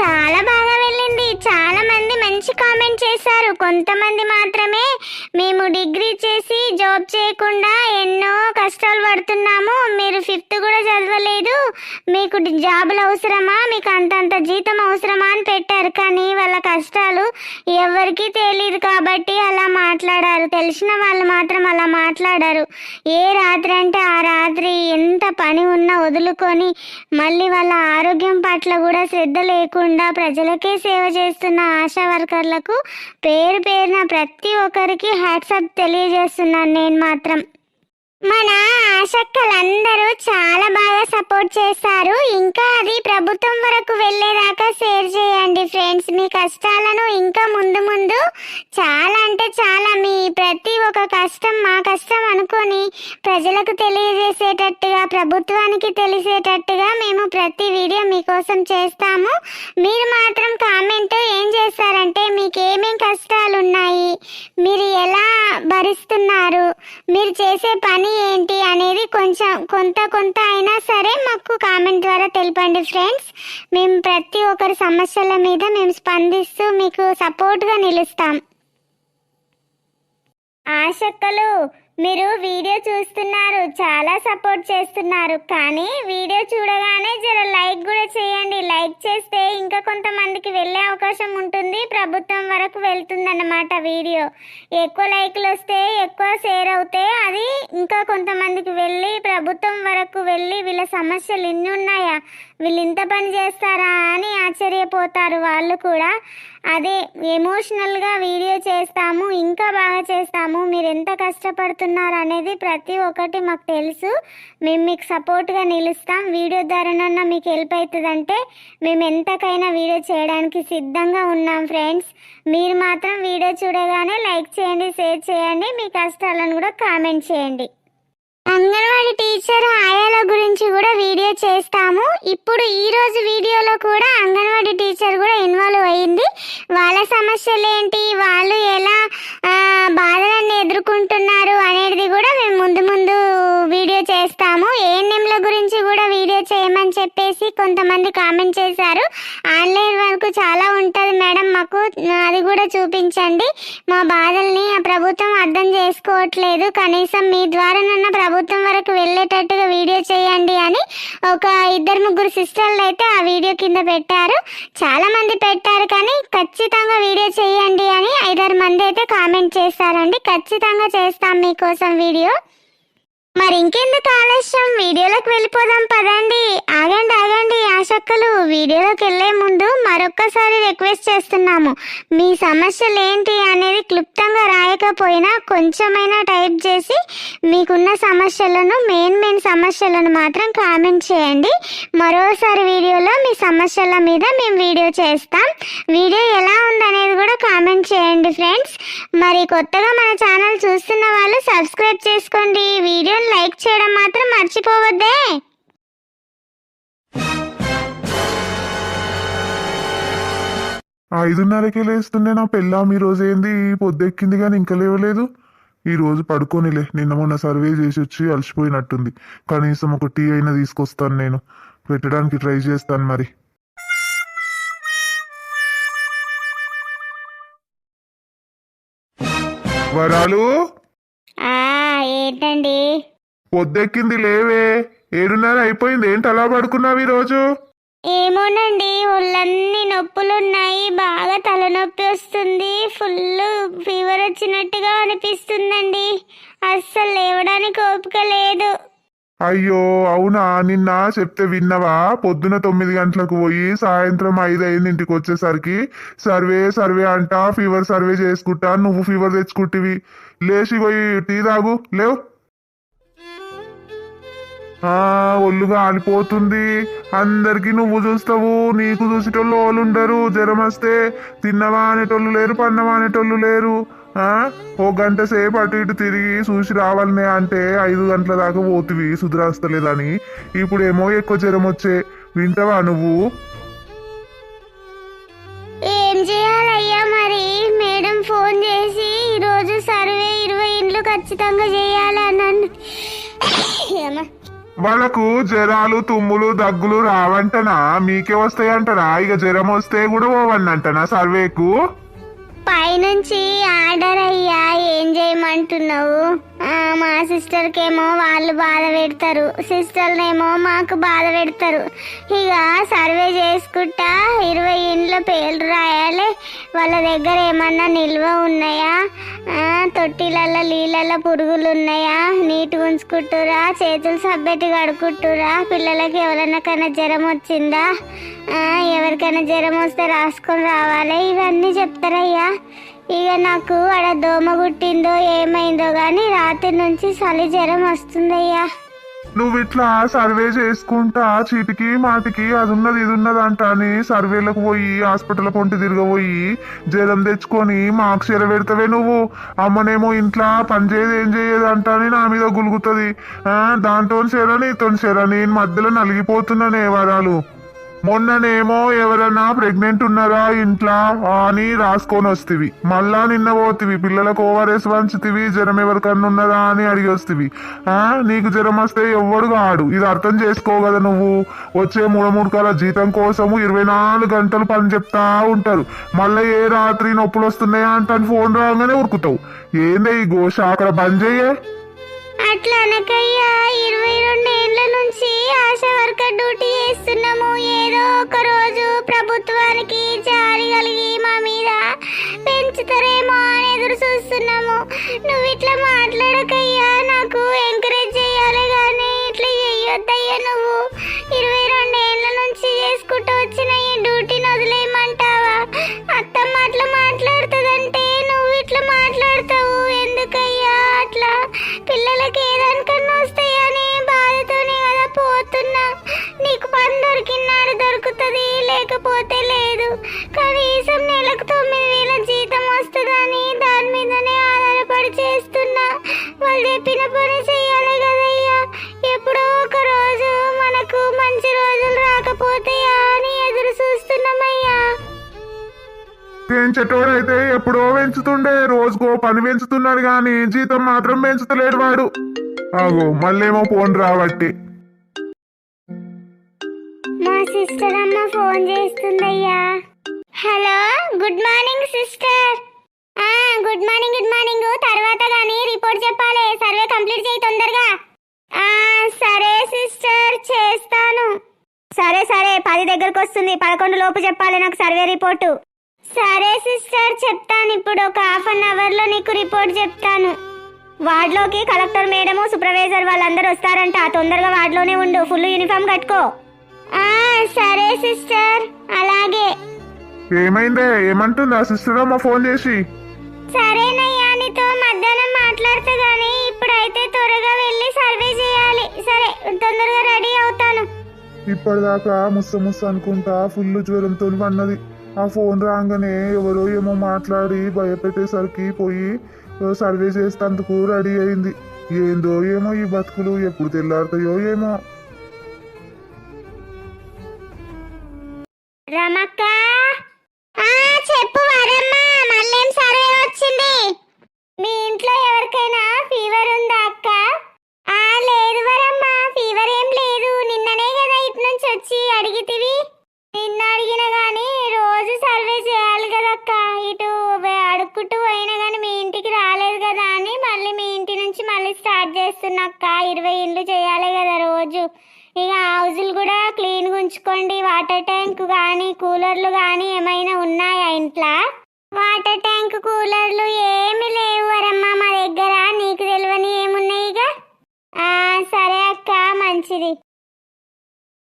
చాలా బాగా వెళ్ళింది. చాలా మంది మంచి కామెంట్ చేశారు. కొంతమంది మాత్రమే మేము డిగ్రీ చేసి లేకుండా ఎన్నో కష్టాలు పడుతున్నాము. మీరు ఫిఫ్త్ కూడా చదవలేదు. మీకు జాబులు అవసరమా? మీకు అంతంత జీతం అవసరమా అని పెట్టారు. కానీ వాళ్ళ కష్టాలు ఎవరికీ తెలియదు కాబట్టి అలా మాట్లాడారు. తెలిసిన వాళ్ళు మాత్రం అలా మాట్లాడారు. ఏ రాత్రి అంటే ఆ రాత్రి ఎంత పని ఉన్నా వదులుకొని మళ్ళీ వాళ్ళ ఆరోగ్యం పట్ల కూడా శ్రద్ధ లేకుండా ప్రజలకే సేవ చేస్తున్న ఆశా వర్కర్లకు పేరు పేరున ప్రతి ఒక్కరికి హ్యాట్సప్ తెలియజేస్తున్నాను. నేను మాత్రం മാത്രം మన ఆశక్కలందరూ చాలా బాగా సపోర్ట్ చేస్తారు. ఇంకా అది ప్రభుత్వం వరకు వెళ్ళేదాకా షేర్ చేయండి ఫ్రెండ్స్. మీ కష్టాలను ఇంకా ముందు ముందు చాలా అంటే చాలా మీ ప్రతి ఒక్క కష్టం మా కష్టం అనుకొని ప్రజలకు తెలియజేసేటట్టుగా ప్రభుత్వానికి తెలిసేటట్టుగా మేము ప్రతి వీడియో మీకోసం చేస్తాము. మీరు మాత్రం కామెంట్ ఏం చేస్తారంటే మీకు ఏమేం కష్టాలు ఉన్నాయి మీరు ఎలా భరిస్తున్నారు? మీరు చేసే పని ఏంటి అనేది కొంచెం కొంత కొంత అయినా సరే మాకు కామెంట్ ద్వారా తెలిపండి ఫ్రెండ్స్ మేము ప్రతి ఒక్కరి సమస్యల మీద మేము స్పందిస్తూ మీకు సపోర్ట్గా నిలుస్తాం. ఆశక్కలు మీరు వీడియో చూస్తున్నారు చాలా సపోర్ట్ చేస్తున్నారు. కానీ వీడియో చూడగానే జర లైక్ కూడా చేయండి. లైక్ చేస్తే ఇంకా కొంతమందికి వెళ్ళే అవకాశం ఉంటుంది. ప్రభుత్వం వరకు వెళ్తుందన్నమాట వీడియో. ఎక్కువ లైక్లు వస్తే ఎక్కువ షేర్ అవుతే అది ఇంకా కొంతమందికి వెళ్ళి ప్రభుత్వం వరకు వెళ్ళి వీళ్ళ సమస్యలు ఇన్ని ఉన్నాయా? వీళ్ళు ఇంత పని చేస్తారా అని ఆశ్చర్యపోతారు వాళ్ళు కూడా. అదే ఎమోషనల్గా వీడియో చేస్తాము ఇంకా బాగా చేస్తాము. మీరు ఎంత కష్టపడుతున్నారు అనేది ప్రతి ఒక్కటి మాకు తెలుసు. మేము మీకు సపోర్ట్గా నిలుస్తాం. వీడియో ద్వారానన్నా మీకు హెల్ప్ అవుతుందంటే మేము ఎంతకైనా వీడియో చేయడానికి సిద్ధంగా ఉన్నాం ఫ్రెండ్స్. మీరు మాత్రం వీడియో చూడగానే లైక్ చేయండి షేర్ చేయండి మీ కష్టాలను కూడా కామెంట్ చేయండి. అంగన్వాడీ టీచర్ ఆయాల గురించి కూడా వీడియో చేస్తాము. ఇప్పుడు ఈ రోజు వీడియోలో కూడా అంగన్వాడీ టీచర్ కూడా ఇన్వాల్వ్ అయ్యింది వాళ్ళ సమస్యలు ఏంటి? వాళ్ళు ఎలా బాధలను ఎదుర్కొంటున్నారు అనేది కూడా మేము ముందు ముందు వీడియో చేస్తాము. ఏఎన్ఎంల గురించి కూడా వీడియో చేయమని చెప్పేసి కొంతమంది కామెంట్ చేశారు. ఆన్లైన్ వరకు చాలా ఉంటుంది మేడం. మాకు అది కూడా చూపించండి. మా బాధల్ని ప్రభుత్వం అర్థం చేసుకోవట్లేదు. కనీసం మీ ద్వారా వరకు వెళ్ళేటట్టుగా వీడియో చేయండి అని ఒక ఇద్దరు ముగ్గురు సిస్టర్లు అయితే ఆ వీడియో కింద పెట్టారు. చాలా మంది పెట్టారు కానీ ఖచ్చితంగా వీడియో చేయండి అని ఐదారు మంది అయితే కామెంట్ చేస్తారండి ఖచ్చితంగా చేస్తాం మీకోసం వీడియో. మరి ఇంకెందుకు ఆలస్యం? వీడియోలోకి వెళ్ళిపోదాం పదండి. ఆగండి ఆగండి ఆశక్కలు. వీడియోలోకి వెళ్ళే ముందు మరొక్కసారి రిక్వెస్ట్ చేస్తున్నాము. మీ సమస్యలు ఏంటి అనేది క్లుప్తంగా రాయకపోయినా కొంచెమైనా టైప్ చేసి మీకున్న సమస్యలను మెయిన్ మెయిన్ సమస్యలను మాత్రం కామెంట్ చేయండి. మరోసారి వీడియోలో మీ సమస్యల మీద మేము వీడియో చేస్తాం. వీడియో ఎలా ఉందనేది కూడా కామెంట్ చేయండి ఫ్రెండ్స్. మరి కొత్తగా మన ఛానల్ చూస్తున్న వాళ్ళు సబ్స్క్రైబ్ చేసుకోండి. వీడియో వీడియోని లైక్ చేయడం మాత్రం మర్చిపోవద్దే. ఐదున్నరకే లేస్తుండే నా పెళ్ళాం. ఈ రోజు ఏంది? పొద్దెక్కింది కానీ ఇంకా లేవలేదు. ఈ రోజు పడుకోనిలే. నిన్న మొన్న సర్వే చేసి వచ్చి అలసిపోయినట్టుంది. కనీసం ఒక టీ అయినా తీసుకొస్తాను నేను. పెట్టడానికి ట్రై చేస్తాను మరి. వరాలు? ఏంటండి? పొద్దెక్కింది లేవే. ఏడున్నర అయిపోయింది. ఏంటి అలా పడుకున్నావు ఈ రోజు ఏమోనండి ఒళ్ళన్నీ నొప్పులున్నాయి. బాగా తలనొప్పి వస్తుంది. ఫుల్ ఫీవర్ వచ్చినట్టుగా అనిపిస్తుందండి. అస్సలు లేవడానికి ఓపిక లేదు. అయ్యో అవునా? నిన్న చెప్తే విన్నవా? పొద్దున తొమ్మిది గంటలకు పోయి సాయంత్రం ఐదు అయింది ఇంటికి వచ్చేసరికి. సర్వే సర్వే అంట ఫీవర్ సర్వే చేసుకుంటా. నువ్వు ఫీవర్ తెచ్చుకుంటివి. లేచి పోయి టీ తాగు. లేవు. ఒళ్ళుగా ఒళ్ళు కాలిపోతుంది. అందరికి నువ్వు చూస్తావు. నీకు చూసేటోళ్ళు వాళ్ళు ఉండరు. జ్వరం వస్తే తిన్నవా అనేటోళ్ళు లేరు పన్నవా అనేటోళ్ళు లేరు. ఓ గంట సేపు అటు ఇటు తిరిగి చూసి రావాలనే అంటే ఐదు గంటల దాకా పోతివి సుధరాస్తలేదని. ఇప్పుడేమో ఎక్కువ జ్వరం వచ్చే. వింటావా నువ్వు? ఏం చేయాలయ్యా మరి? మేడం ఫోన్ చేసి ఈరోజు సర్వే ఇరవై ఇండ్లు ఖచ్చితంగా చేయాలన్నా వాళ్ళకు జ్వరాలు తుమ్ములు దగ్గులు రావంటనా? మీకే వస్తాయంటనా? ఇక జ్వరం వస్తే కూడా పోవన్నంటనా సర్వేకు? పైనుంచి ఆర్డర్ అయ్యా ఏం చేయమంటున్నావు? మా సిస్టర్కి ఏమో వాళ్ళు బాధ పెడతారు. సిస్టర్నేమో మాకు బాధ పెడతారు. ఇక సర్వే చేసుకుంటా ఇరవై ఇండ్ల పేర్లు రాయాలి. వాళ్ళ దగ్గర ఏమన్నా నిల్వ ఉన్నాయా? తొట్టిలలో తొట్టిలల్లో నీళ్ళల్లో పురుగులు ఉన్నాయా? నీట్గా ఉంచుకుంటురా చేతులు సబ్బెట్టి కడుక్కుంటురా? పిల్లలకి ఎవరైనా కన్నా జ్వరం వచ్చిందా? ఎవరికైనా జ్వరం వస్తే రాసుకొని రావాలి. ఇవన్నీ చెప్తారయ్యా. ఇక నాకు ఆడ దోమ గుట్టిందో ఏమైందో కానీ రాత్రి నుంచి చలి జ్వరం వస్తుందయ్యా. నువ్వు ఇట్లా సర్వే చేసుకుంటా చీటికి మాటికి అది ఉన్నది ఇది ఉన్నది అంట అని సర్వేలకు పోయి హాస్పిటల్ పొంటి తిరగబోయి జ్వరం తెచ్చుకొని మాకు ఎరబెడతావే పెడతావే నువ్వు. అమ్మనేమో ఇంట్లో పని చేయదు ఏం చేయదు అంట అని నా మీద గులుగుతుంది. దాంతో సేరని ఇతను సేరని నేను మధ్యలో నలిగిపోతున్నానే వరాలు మొన్ననేమో ఎవరన్నా ప్రెగ్నెంట్ ఉన్నారా ఇంట్లో అని రాసుకొని వస్తివి. మళ్ళా నిన్న పోతివి పిల్లలకు ఓఆర్ఎస్ వంచుతివి జ్వరం ఎవరికన్నా ఉన్నదా అని అడిగి వస్తివి. ఆ నీకు జ్వరం వస్తే ఎవ్వడు కాడు. ఇది అర్థం చేసుకో కదా నువ్వు. వచ్చే మూడు మూడు కాల జీతం కోసము ఇరవై నాలుగు గంటలు పని చెప్తా ఉంటారు. మళ్ళీ ఏ రాత్రి నొప్పులు వస్తున్నాయా అంటాను ఫోన్ రాగానే ఉరుకుతావు. ఏందే ఈ ఘోష అక్కడ బంద్ చెయ్యే? అట్లా అనకయ్యా ఇరవై రెండు ఏళ్ళ నుంచి ఆశా వర్కర్ డ్యూటీ చేస్తున్నాము. ఏదో ఒక రోజు ప్రభుత్వానికి జాలి కలిగి మా మీద పెంచుతారేమో అని ఎదురు చూస్తున్నాము. నువ్వు ఇట్లా మాట్లాడకయ్యా నాకు ఎంకరేజ్ చేయాలి పెంచేటోడైతే ఎప్పుడో పెంచుతుండే రోజుకో పని పెంచుతున్నాడు గాని జీతం మాత్రం పెంచుతలేడు వాడు. ఆగో మళ్ళేమో ఫోన్ రాబట్టి మా సిస్టర్ అమ్మ phone చేస్తుందయ్యా. Hello good morning sister. ఆ గుడ్ మార్నింగ్ గుడ్ మార్నింగ్. తర్వాత కానీ రిపోర్ట్ చెప్పాలి. సర్వే కంప్లీట్ చేయి తొందరగా. ఆ సరే సిస్టర్ చేస్తాను. సరే సరే పది దగ్గరకు వస్తుంది పదకొండు లోపు చెప్పాలి నాకు సర్వే రిపోర్టు. సరే సిస్టర్. చెప్తాను ఇప్పుడు. ఒక హాఫ్ అన్ అవర్లో నీకు రిపోర్ట్ చెప్తాను. వార్డులోకి కలెక్టర్ మేడము సూపర్వైజర్ వాళ్ళందరూ వస్తారంట. తొందరగా వార్డులోనే ఉండు. ఫుల్ యూనిఫామ్ కట్టుకో. ఆ సరే సిస్టర్. అలాగే. ఏమైందే? ఏమంటుందా? సిస్టర్ అమ్మ ఫోన్ చేసి. సరేనయ్యా నీతో మధ్యాహ్నం మాట్లాడతా గానీ ఇప్పుడైతే త్వరగా వెళ్ళి సర్వే చేయాలి. సరే తొందరగా రెడీ అవుతాను. ఇప్పటిదాకా ముస్స ముస్స అనుకుంటా ఫుల్ జ్వరంతో అన్నది ఆ ఫోన్ రాగానే ఎవరో ఏమో మాట్లాడి భయపెట్టేసరికి పోయి సర్వే చేసేందుకు రెడీ అయింది. ఏందో ఏమో ఈ బతుకులు ఎప్పుడు తెల్లారుతాయో ఏమో. రమక్క! చెప్పు వరమ్మ మళ్ళేం సర్వే వచ్చింది? మీ ఇంట్లో ఎవరికైనా ఫీవర్ ఉందా? చేస్తున్నాక ఇరవై ఇండ్లు చేయాలి కదా రోజు. ఇక హౌజులు కూడా క్లీన్గా ఉంచుకోండి. వాటర్ ట్యాంక్ కానీ కూలర్లు కానీ ఏమైనా ఉన్నాయా ఇంట్లో? వాటర్ ట్యాంక్ కూలర్లు ఏమి లేవు వరమ్మా మా దగ్గర. నీకు తెలియని ఏమున్నాయి ఇక? సరే అక్క మంచిది.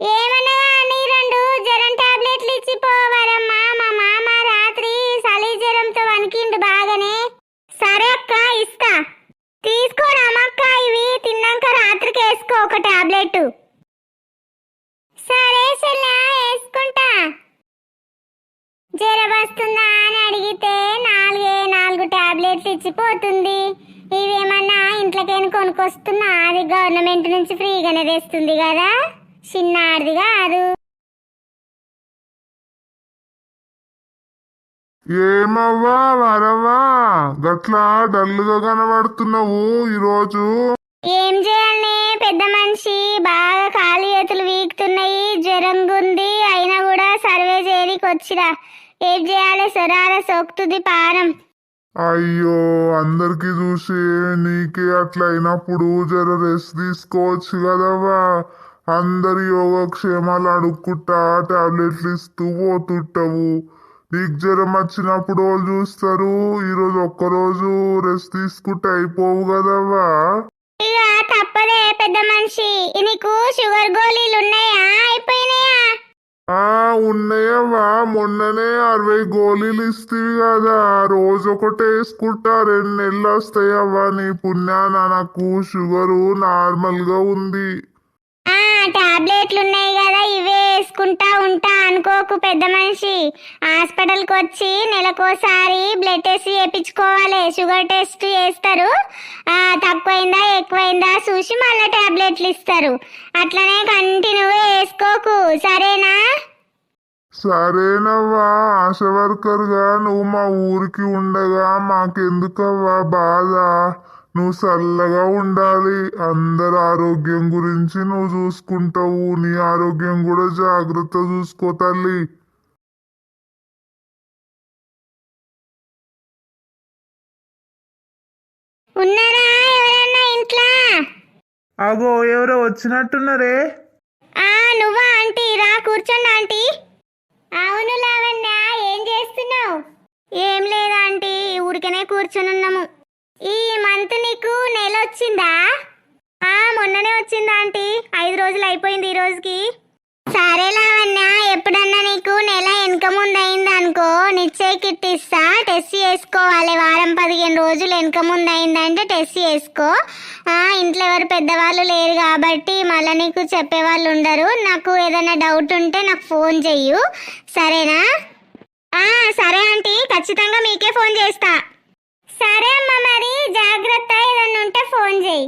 ఏమన్నా నీ రెండు? జ్వరం టాబ్లెట్లు ఇచ్చి పోవరమ్మా మా మామ రాత్రి చలి జ్వరంతో వణికిండు బాగానే. సరే అక్క ఇస్తా. తీసుకోరామక్క తిన్నాక రాత్రికి వేసుకో ఒక టాబ్లెట్. సరే చెల్లా వేసుకుంటా. జ్వరం వస్తుందా అని అడిగితే నాలుగే నాలుగు టాబ్లెట్స్ ఇచ్చిపోతుంది. ఇవేమన్నా ఇంట్లోకైనా కొనుక్కొస్తున్నా? అది గవర్నమెంట్ నుంచి ఫ్రీగానే తెస్తుంది కదా. చిన్నాడిది కాదు. ఏమవ్వా వరవా గట్లా డల్లుగా కనబడుతున్నావు ఈరోజు. ఏం చేయాలనే? పెద్ద మనిషి బాగా ఖాళీ చేతులు వీక్తున్నాయి జ్వరంగుంది అయినా కూడా సర్వే చేయడానికి వచ్చిరా. ఏం చేయాలి? సొరార సోకుతుంది పారం అయ్యో అందరికి చూసి నీకే అట్లా అయినప్పుడు జర రెస్ట్ తీసుకోవచ్చు కదవ్వా? అందరి యోగక్షేమాలు అడుక్కుంటా టాబ్లెట్లు ఇస్తూ పోతుంటావు. నీకు జ్వరం వచ్చినప్పుడు వాళ్ళు చూస్తారు ఈరోజు ఒక్కరోజు రెస్ట్ తీసుకుంటే అయిపోవు కదవ్వా? ఇక తప్పదే పెద్ద మనిషి. నీకు షుగర్ గోళీలు ఉన్నాయా? అయిపోయినాయా? ఆ ఉన్నాయవ్వా. మొన్ననే అరవై గోళీలు ఇస్తేవి కదా. రోజు ఒకటి వేసుకుంటా. రెండు నెలలు వస్తాయవ్వా నీ పుణ్యాన నాకు షుగరు నార్మల్గా ఉంది. ఆ టాబ్లెట్లు ఉన్నాయి కదా ఇవే చేసుకుంటా ఉంటా అనుకోకు పెద్ద మనిషి. హాస్పిటల్కి వచ్చి నెలకోసారి బ్లడ్ టెస్ట్ చేయించుకోవాలి. షుగర్ టెస్ట్ చేస్తారు. తక్కువైందా ఎక్కువైందా చూసి మళ్ళీ టాబ్లెట్లు ఇస్తారు. అట్లనే కంటిన్యూగా వేసుకోకు సరేనా? సరేనవ్వా ఆశ వర్కర్గా నువ్వు మా ఊరికి ఉండగా మాకెందుకవ్వా బాధ? నువ్వు చల్లగా ఉండాలి. అందరి ఆరోగ్యం గురించి నువ్వు చూసుకుంటావు. నీ ఆరోగ్యం కూడా జాగ్రత్త చూసుకో తల్లి. ఉన్నారా? ఎవరన్నా ఇంట్లో? అగో ఎవరో వచ్చినట్టున్నారే? ఆ నువ్వా ఆంటీ? రా కూర్చోండి ఆంటీ. అవును లావణ్య ఏం చేస్తున్నావు? ఏం లేదా ఆంటీ. ఊరికనే కూర్చొని ఉన్నాము ఈ మంత్ నీకు నెల వచ్చిందా? ఆ మొన్ననే వచ్చిందా ఆంటీ. ఐదు రోజులు అయిపోయింది ఈ రోజుకి. సరే లావణ్య ఎప్పుడన్నా నీకు నెల వెనక ముందు అయింది అనుకో నిశ్చయ కిట్ ఇస్తా. టెస్ట్ చేసుకోవాలి. వారం పదిహేను రోజులు వెనక ముందు అయిందంటే టెస్ట్ చేసుకో. ఇంట్లో ఎవరు పెద్దవాళ్ళు లేరు కాబట్టి మళ్ళీ నీకు చెప్పేవాళ్ళు ఉండరు. నాకు ఏదైనా డౌట్ ఉంటే నాకు ఫోన్ చెయ్యు. సరేనా? సరే ఆంటీ. ఖచ్చితంగా మీకే ఫోన్ చేస్తా. సరే అమ్మ మరి జాగ్రత్త. ఏదన్నా ఉంటే ఫోన్ చేయి.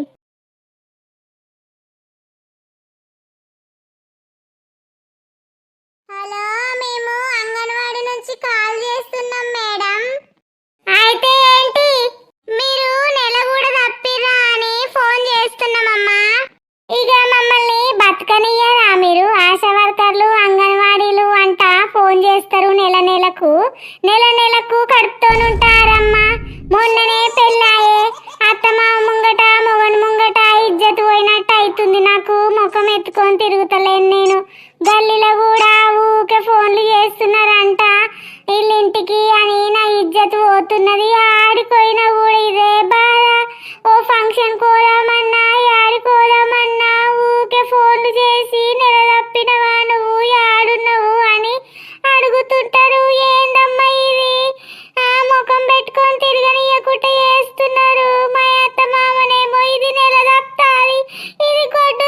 నెల నెలకు నెల నెలకు కడుపుతోనుంటారమ్మా. మొన్ననే పెళ్ళాయే. అత్తమ్మ ముంగట మొగన్ ముంగట ఇజ్జత్ పోయినట్టు అవుతుంది నాకు. ముఖం ఎత్తుకొని తిరుగుతలేను నేను. గల్లీలో కూడా ఊకే ఫోన్లు చేస్తున్నారంట. వీళ్ళింటికి అని నా ఇజ్జత్ పోతున్నది. ఆడిపోయినా కూడా ఇదే బాధ. ఓ ఫంక్షన్ పోదామన్నా ఆడుకోదామన్నా ఊకే ఫోన్లు చేసి నెల తప్పినవా నువ్వు? ఆడున్నావు అని ఏందమ్మా ఇది? ఆ ముఖం పెట్టుకొని తిరగనియకుండా చేస్తున్నారు మా అత్త మామనేమో ఇది నెల తప్పాలి. ఇది కొట్టు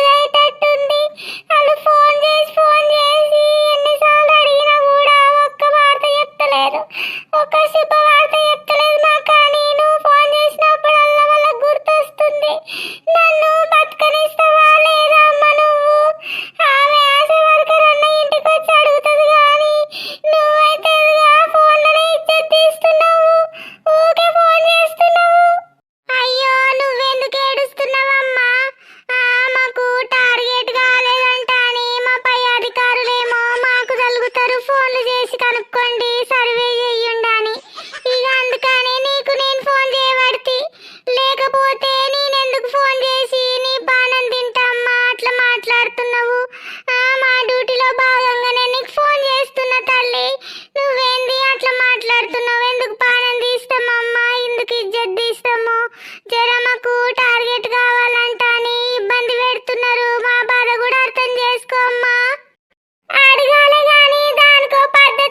చేసుకోమ్మా అడగాలి గాని దానికో పద్ధతి